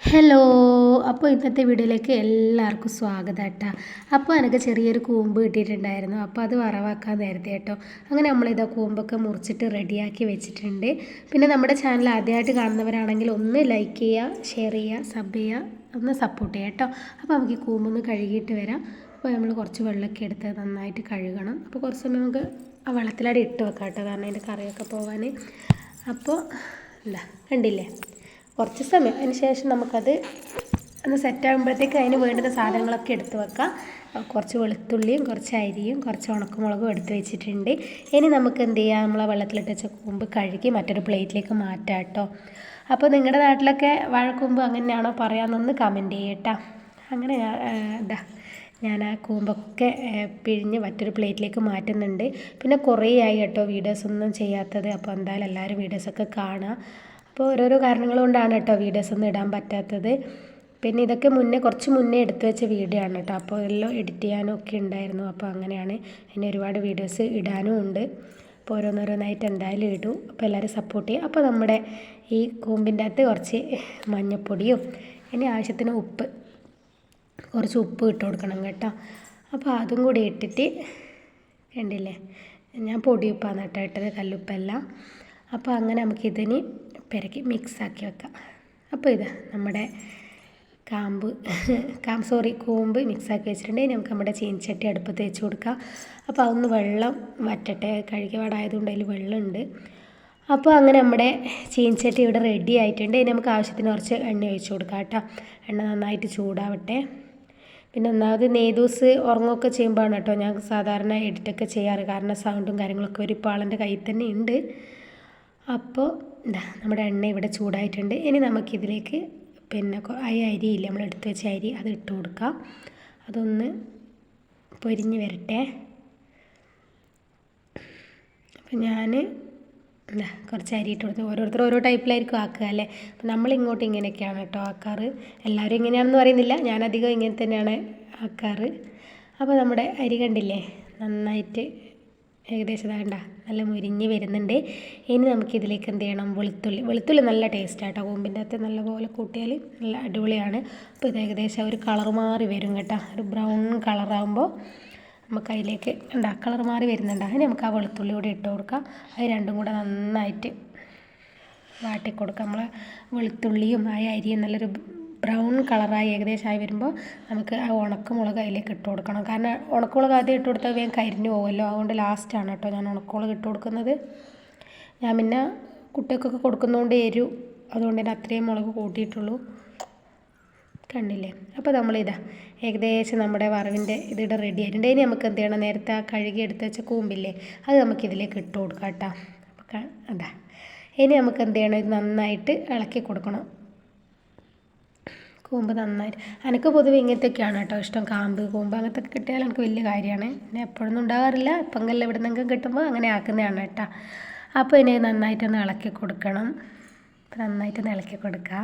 Hello അപ്പോൾ ഇന്നത്തെ വീഡിയോയിലേക്ക് എല്ലാവർക്കും സ്വാഗതം കേട്ടോ അപ്പോൾ എനിക്ക് ചെറിയൊരു കൂമ്പ് കിട്ടിയിട്ടുണ്ടായിരുന്നു. അപ്പോൾ അത് വറവാക്കാൻ നേരത്തെ കേട്ടോ. അങ്ങനെ നമ്മളിതാ കൂമ്പൊക്കെ മുറിച്ചിട്ട് റെഡിയാക്കി വെച്ചിട്ടുണ്ട്. പിന്നെ നമ്മുടെ ചാനൽ ആദ്യമായിട്ട് കാണുന്നവരാണെങ്കിൽ ഒന്ന് ലൈക്ക് ചെയ്യുക ഷെയർ ചെയ്യുക സബ് ചെയ്യുക ഒന്ന് സപ്പോർട്ട് ചെയ്യുക കേട്ടോ. അപ്പോൾ നമുക്ക് ഈ കൂമ്പൊന്ന് കഴുകിയിട്ട് വരാം. അപ്പോൾ നമ്മൾ കുറച്ച് വെള്ളമൊക്കെ എടുത്ത് നന്നായിട്ട് കഴുകണം. അപ്പോൾ കുറച്ച് സമയം നമുക്ക് ആ വെള്ളത്തിലാടെ ഇട്ട് വെക്കാം കേട്ടോ. കാരണം അതിന്റെ കറിയൊക്കെ പോകാൻ അപ്പോൾ എന്താ കണ്ടില്ലേ? കുറച്ച് സമയം. അതിന് ശേഷം നമുക്കത് ഒന്ന് സെറ്റ് ആകുമ്പോഴത്തേക്ക് അതിന് വേണ്ടുന്ന സാധനങ്ങളൊക്കെ എടുത്ത് വെക്കാം. കുറച്ച് വെളുത്തുള്ളിയും കുറച്ച് അരിയും കുറച്ച് ഉണക്കമുളകും എടുത്ത് വെച്ചിട്ടുണ്ട്. ഇനി നമുക്ക് എന്ത് ചെയ്യാം? നമ്മളെ വെള്ളത്തിലിട്ട് വെച്ച കൂമ്പ് കഴുകി മറ്റൊരു പ്ലേറ്റിലേക്ക് മാറ്റാം കേട്ടോ. അപ്പോൾ നിങ്ങളുടെ നാട്ടിലൊക്കെ വാഴക്കൂമ്പ് അങ്ങനെയാണോ പറയാമെന്നൊന്ന് കമന്റ് ചെയ്യട്ടാ. അങ്ങനെ ഇതാ ഞാൻ ആ കൂമ്പൊക്കെ പിഴിഞ്ഞ് മറ്റൊരു പ്ലേറ്റിലേക്ക് മാറ്റുന്നുണ്ട്. പിന്നെ കുറേ ആയി കേട്ടോ വീഡിയോസ് ഒന്നും ചെയ്യാത്തത്. അപ്പോൾ എന്തായാലും എല്ലാവരും വീഡിയോസൊക്കെ കാണുക അപ്പോൾ ഓരോരോ കാരണങ്ങൾ കൊണ്ടാണ് കേട്ടോ വീഡിയോസ് ഒന്നും ഇടാൻ പറ്റാത്തത്. പിന്നെ ഇതൊക്കെ മുന്നേ കുറച്ച് മുന്നേ എടുത്തു വെച്ച വീഡിയോ ആണ് കേട്ടോ. അപ്പോൾ എല്ലാം എഡിറ്റ് ചെയ്യാനും ഒക്കെ ഉണ്ടായിരുന്നു. അപ്പോൾ അങ്ങനെയാണ് ഇനി ഒരുപാട് വീഡിയോസ് ഇടാനും ഉണ്ട്. അപ്പോൾ ഓരോന്നോരോന്നായിട്ട് എന്തായാലും ഇടും. അപ്പോൾ എല്ലാവരും സപ്പോർട്ട് ചെയ്യും അപ്പോൾ നമ്മുടെ ഈ കൂമ്പിന്റെ അകത്ത് കുറച്ച് മഞ്ഞൾപ്പൊടിയും ഇനി ആവശ്യത്തിന് ഉപ്പ് കുറച്ച് ഉപ്പ് ഇട്ട് കൊടുക്കണം കേട്ടോ. അപ്പോൾ അതും കൂടി ഇട്ടിട്ട് കണ്ടില്ലേ? ഞാൻ പൊടിയുപ്പാണ് കേട്ടോ ഇട്ടത് കല്ലുപ്പല്ല. അപ്പോൾ അങ്ങനെ നമുക്കിതിന് പെരക്കി മിക്സാക്കി വെക്കാം. അപ്പോൾ ഇത് നമ്മുടെ കാമ്പ് കാമ്പ് സോറി കൂമ്പ് മിക്സാക്കി വെച്ചിട്ടുണ്ടെങ്കിൽ നമുക്ക് നമ്മുടെ ചീനച്ചട്ടി അടുപ്പത്ത് വെച്ച് കൊടുക്കാം. അപ്പോൾ അതൊന്ന് വെള്ളം വറ്റട്ടെ കഴുകിവാടായതുകൊണ്ട് അതിൽ വെള്ളമുണ്ട്. അപ്പോൾ അങ്ങനെ നമ്മുടെ ചീനച്ചട്ടി ഇവിടെ റെഡി ആയിട്ടുണ്ട്. ഇനി നമുക്ക് ആവശ്യത്തിന് കുറച്ച് എണ്ണ ഒഴിച്ച് കൊടുക്കാം കേട്ടോ. എണ്ണ നന്നായിട്ട് ചൂടാവട്ടെ. പിന്നെ ഒന്നാമത് നെയ്തൂസ് ഉറങ്ങുകയൊക്കെ ചെയ്യുമ്പോഴാണ് കേട്ടോ ഞാൻ സാധാരണ എഡിറ്റൊക്കെ ചെയ്യാറ്. കാരണം സൗണ്ടും കാര്യങ്ങളൊക്കെ ഒരു പാളന്റെ കയ്യിൽ തന്നെ ഉണ്ട്. അപ്പോൾ എന്താ നമ്മുടെ എണ്ണ ഇവിടെ ചൂടായിട്ടുണ്ട്. ഇനി നമുക്കിതിലേക്ക് പിന്നെ ഈ അരിയില്ല നമ്മൾ എടുത്ത് വെച്ച അരി അത് ഇട്ട് കൊടുക്കാം. അതൊന്ന് പൊരിഞ്ഞ് വരട്ടെ. അപ്പം ഞാൻ എന്താ കുറച്ച് അരി ഇട്ട് കൊടുത്ത് ഓരോരുത്തർ ഓരോ ടൈപ്പിലായിരിക്കും ആക്കുക അല്ലേ? അപ്പം നമ്മൾ ഇങ്ങോട്ട് ഇങ്ങനെയൊക്കെയാണ് കേട്ടോ ആക്കാറ്. എല്ലാവരും ഇങ്ങനെയാണെന്ന് പറയുന്നില്ല. ഞാനധികം ഇങ്ങനെ തന്നെയാണ് ആക്കാറ്. അപ്പോൾ നമ്മുടെ അരി കണ്ടില്ലേ നന്നായിട്ട് ഏകദേശം വേണ്ട നല്ല മുരിഞ്ഞ് വരുന്നുണ്ട്. ഇനി നമുക്കിതിലേക്ക് എന്ത് ചെയ്യണം? വെളുത്തുള്ളി. വെളുത്തുള്ളി നല്ല ടേസ്റ്റ് ആട്ടോ. കൂമ്പിന്റെ അകത്ത് നല്ലപോലെ കൂട്ടിയാൽ നല്ല അടിപൊളിയാണ്. അപ്പോൾ ഇത് ഏകദേശം ഒരു കളർ മാറി വരും കേട്ടോ. ഒരു ബ്രൗൺ കളറാകുമ്പോൾ നമുക്ക് അതിലേക്ക് എന്താ കളർ മാറി വരുന്നുണ്ട്. അതിന് നമുക്ക് ആ വെളുത്തുള്ളി കൂടി ഇട്ട് കൊടുക്കാം. അത് രണ്ടും കൂടെ നന്നായിട്ട് വാട്ടി കൊടുക്കാം നമ്മൾ വെളുത്തുള്ളിയും ആ അരിയും നല്ലൊരു ബ്രൗൺ കളറായി ഏകദേശമായി വരുമ്പോൾ നമുക്ക് ആ ഉണക്കമുളക് അതിലേക്ക് ഇട്ട് കൊടുക്കണം. കാരണം ഉണക്കമുളക് ആദ്യം ഇട്ട് കൊടുത്താൽ വേഗം കരിഞ്ഞു പോകുമല്ലോ അതുകൊണ്ട് ലാസ്റ്റാണ് കേട്ടോ ഞാൻ ഉണക്കമുളക് ഇട്ട് കൊടുക്കുന്നത്. ഞാൻ പിന്നെ കുട്ടികൾക്കൊക്കെ കൊടുക്കുന്നതുകൊണ്ട് എരു. അതുകൊണ്ട് തന്നെ അത്രയും മുളക് കൂട്ടിയിട്ടുള്ളൂ. കണ്ടില്ലേ? അപ്പോൾ നമ്മളിതാ ഏകദേശം നമ്മുടെ വറവിന്റെ ഇതിടെ റെഡി ആയിട്ടുണ്ട്. ഇനി നമുക്ക് എന്ത് ചെയ്യണം? നേരത്തെ ആ കഴുകി എടുത്ത് വെച്ച കൂമ്പില്ലേ അത് നമുക്ക് ഇതിലേക്ക് ഇട്ട് കൊടുക്കാം കേട്ടോ. അതാ. ഇനി നമുക്ക് എന്ത് ചെയ്യണം? ഇത് നന്നായിട്ട് ഇളക്കി കൊടുക്കണം. കൂമ്പ് നന്നായിട്ട് എനിക്ക് പൊതുവെ ഇങ്ങനത്തെയൊക്കെയാണ് കേട്ടോ ഇഷ്ടം. കാമ്പ് കൂമ്പ് അങ്ങനത്തെ ഒക്കെ കിട്ടിയാൽ എനിക്ക് വലിയ കാര്യമാണ്. പിന്നെ എപ്പോഴൊന്നും ഉണ്ടാകാറില്ല. ഇപ്പം എവിടെ നിന്നെങ്കിലും കിട്ടുമ്പോൾ അങ്ങനെ ആക്കുന്നതാണ് കേട്ടോ. അപ്പോൾ ഇനി നന്നായിട്ടൊന്ന് ഇളക്കി കൊടുക്കണം. അപ്പം നന്നായിട്ടൊന്ന് ഇളക്കി കൊടുക്കുക.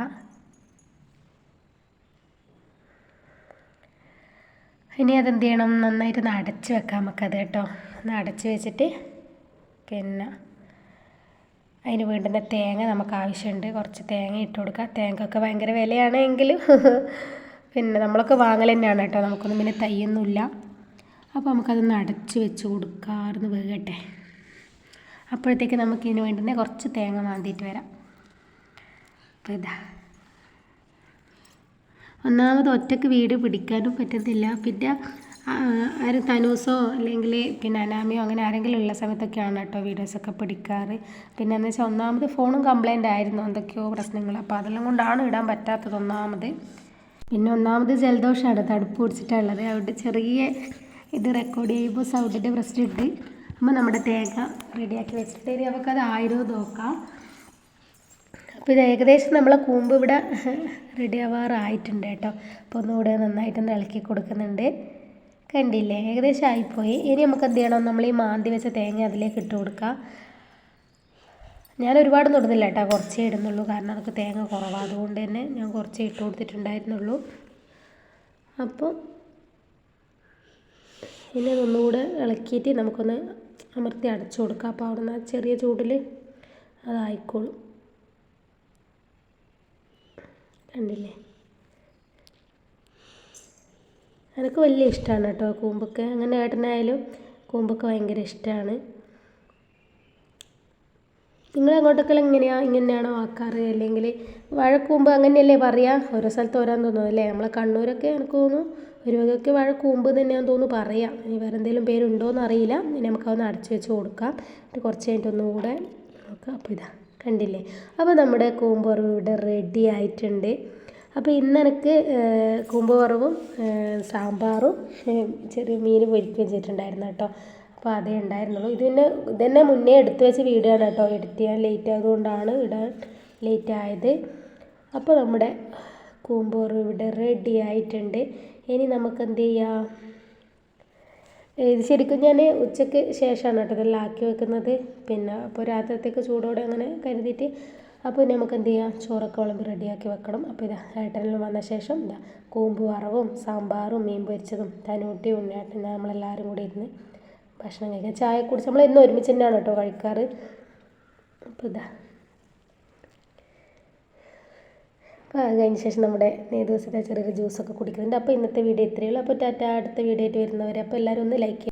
ഇനി അതെന്ത് ചെയ്യണം? നന്നായിട്ടൊന്ന് അടച്ച് വെക്കാം നമുക്കത് കേട്ടോ. ഒന്ന് അടച്ച് വെച്ചിട്ട് പിന്നെ അതിന് വേണ്ടുന്ന തേങ്ങ നമുക്ക് ആവശ്യമുണ്ട് കുറച്ച് തേങ്ങ ഇട്ട് കൊടുക്കുക. തേങ്ങക്കൊക്കെ ഭയങ്കര വിലയാണ് എങ്കിലും. പിന്നെ നമ്മളൊക്കെ വാങ്ങൽ തന്നെയാണ് കേട്ടോ. നമുക്കൊന്നും പിന്നെ തയ്യൊന്നുമില്ല. അപ്പോൾ നമുക്കതൊന്ന് അടച്ച് വെച്ച് കൊടുക്കാറുന്ന് വേകട്ടെ അപ്പോഴത്തേക്ക് നമുക്ക് ഇതിന് വേണ്ടുന്ന കുറച്ച് തേങ്ങ മാന്തിയിട്ട് വരാം. അപ്പോൾ ഇതാ. ഒന്നാമത് ഒറ്റയ്ക്ക് വീട് പിടിക്കാനും പറ്റത്തില്ല. പിന്നെ ആരും തനൂസോ അല്ലെങ്കിൽ പിന്നെ അനാമിയോ അങ്ങനെ ആരെങ്കിലും ഉള്ള സമയത്തൊക്കെയാണ് കേട്ടോ വീഡിയോസൊക്കെ പിടിക്കാറ്. പിന്നെ എന്ന് വെച്ചാൽ ഒന്നാമത് ഫോണും കംപ്ലൈന്റ് ആയിരുന്നു. എന്തൊക്കെയോ പ്രശ്നങ്ങൾ അപ്പോൾ അതെല്ലാം കൊണ്ടാണ് ഇടാൻ പറ്റാത്തത് ഒന്നാമത്. പിന്നെ ഒന്നാമത് ജലദോഷമാണ് തടുപ്പ് പിടിച്ചിട്ടുള്ളത്. അവിടെ ചെറിയ ഇത് റെക്കോർഡ് ചെയ്യുമ്പോൾ സൗണ്ടിന്റെ പ്രശ്നമുണ്ട് അപ്പോൾ നമ്മുടെ തേങ്ങ റെഡിയാക്കി വെച്ചിട്ട് ഇനി നമുക്കത് ആയിരം നോക്കാം. അപ്പോൾ ഇത് ഏകദേശം നമ്മളെ കൂമ്പ് ഇവിടെ റെഡി ആവാറായിട്ടുണ്ട് കേട്ടോ. അപ്പോൾ ഒന്നുകൂടെ നന്നായിട്ടൊന്ന് ഇളക്കി കൊടുക്കുന്നുണ്ട്. കണ്ടില്ലേ? ഏകദേശം ആയിപ്പോയി ഇനി നമുക്ക് എന്ത് ചെയ്യണം? നമ്മൾ ഈ മാന്തി വെച്ച തേങ്ങ അതിലേക്ക് ഇട്ട് കൊടുക്കുക ഞാൻ ഒരുപാട് തൊടുന്നില്ല കേട്ടോ. കുറച്ചേ ഇടുന്നുള്ളൂ. കാരണം അതൊക്കെ തേങ്ങ കുറവാണ് അതുകൊണ്ട് തന്നെ ഞാൻ കുറച്ചേ ഇട്ട് കൊടുത്തിട്ടുണ്ടായിരുന്നുള്ളൂ. അപ്പോൾ ഇനി അതൊന്നുകൂടെ ഇളക്കിയിട്ട് നമുക്കൊന്ന് അമർത്തി അടച്ചു കൊടുക്കാം. അപ്പോൾ അവിടുന്ന് ചെറിയ ചൂടിൽ അതായിക്കോളും. കണ്ടില്ലേ? എനിക്ക് വലിയ ഇഷ്ടമാണ് കേട്ടോ കൂമ്പൊക്കെ. അങ്ങനെ ഏട്ടനായാലും കൂമ്പൊക്കെ ഭയങ്കര ഇഷ്ടമാണ് നിങ്ങൾ അങ്ങോട്ടൊക്കെ എങ്ങനെയാണ് ഇങ്ങനെയാണോ ആക്കാറ്? അല്ലെങ്കിൽ വാഴക്കൂമ്പ് അങ്ങനെയല്ലേ പറയുക ഓരോ സ്ഥലത്ത് ഓരോന്ന് തോന്നുന്നു. അല്ലേ? നമ്മളെ കണ്ണൂരൊക്കെ എനിക്ക് തോന്നുന്നു ഒരു വകയ്ക്ക് വാഴക്കൂമ്പ് തന്നെയാണെന്ന് തോന്നുന്നു പറയാം. ഇനി വേറെ എന്തെങ്കിലും പേരുണ്ടോ എന്ന് അറിയില്ല. ഇനി നമുക്കതൊന്ന് അടച്ചു വെച്ച് കൊടുക്കാം. എന്നിട്ട് കുറച്ച് കഴിഞ്ഞിട്ട് ഒന്നുകൂടെ നോക്കാം. അപ്പോൾ ഇതാ കണ്ടില്ലേ? അപ്പോൾ നമ്മുടെ കൂമ്പ് ഇവിടെ റെഡി ആയിട്ടുണ്ട്. അപ്പോൾ ഇന്ന് എനിക്ക് കൂമ്പുവറവും സാമ്പാറും ചെറിയ മീൻ പൊരിക്കുകയും ചെയ്തിട്ടുണ്ടായിരുന്നു കേട്ടോ. അപ്പോൾ അതേ ഉണ്ടായിരുന്നുള്ളൂ. ഇത് പിന്നെ ഇതന്നെ മുന്നേ എടുത്തു വെച്ച ആണ് കേട്ടോ. എഡിറ്റ് ചെയ്യാൻ ലേറ്റ് ആയതുകൊണ്ടാണ് ഇടാൻ ലേറ്റ് ആയത്. അപ്പോൾ നമ്മുടെ കൂമ്പുവറവ് ഇവിടെ റെഡി ആയിട്ടുണ്ട്. ഇനി നമുക്ക് എന്ത് ചെയ്യാം? ഇത് ശരിക്കും ഞാൻ ഉച്ചയ്ക്ക് ശേഷമാണ് കേട്ടോ ഇതെല്ലാം ആക്കി വെക്കുന്നത്. പിന്നെ അപ്പോൾ രാത്രിത്തേക്ക് ചൂടോടെ അങ്ങനെ കരുതിയിട്ട് അപ്പോൾ നമുക്ക് എന്ത് ചെയ്യാം ചോറൊക്കെ വിളമ്പി റെഡിയാക്കി വെക്കണം. അപ്പോൾ ഇതാ ഏട്ടനെല്ലാം വന്ന ശേഷം ഇതാ കൂമ്പ് വറവും സാമ്പാറും മീൻ പൊരിച്ചതും തനൂട്ടി ഉണ്ണിയേട്ടൻ നമ്മളെല്ലാവരും കൂടി ഇരുന്ന് ഭക്ഷണം കഴിക്കാം ചായ കുടിച്ച് നമ്മൾ എന്നും ഒരുമിച്ച് തന്നെയാണ് കേട്ടോ കഴിക്കാറ്. അപ്പോൾ ഇതാ. അപ്പോൾ അത് കഴിഞ്ഞ ശേഷം നമ്മുടെ ദിവസത്തെ ചെറിയൊരു ജ്യൂസൊക്കെ കുടിക്കുന്നുണ്ട്. അപ്പോൾ ഇന്നത്തെ വീഡിയോ ഇത്രയേ ഉള്ളൂ. അപ്പോൾ ടാറ്റ അടുത്ത വീഡിയോ ആയിട്ട് വരുന്നവരെ അപ്പോൾ എല്ലാവരും ഒന്ന് ലൈക്ക്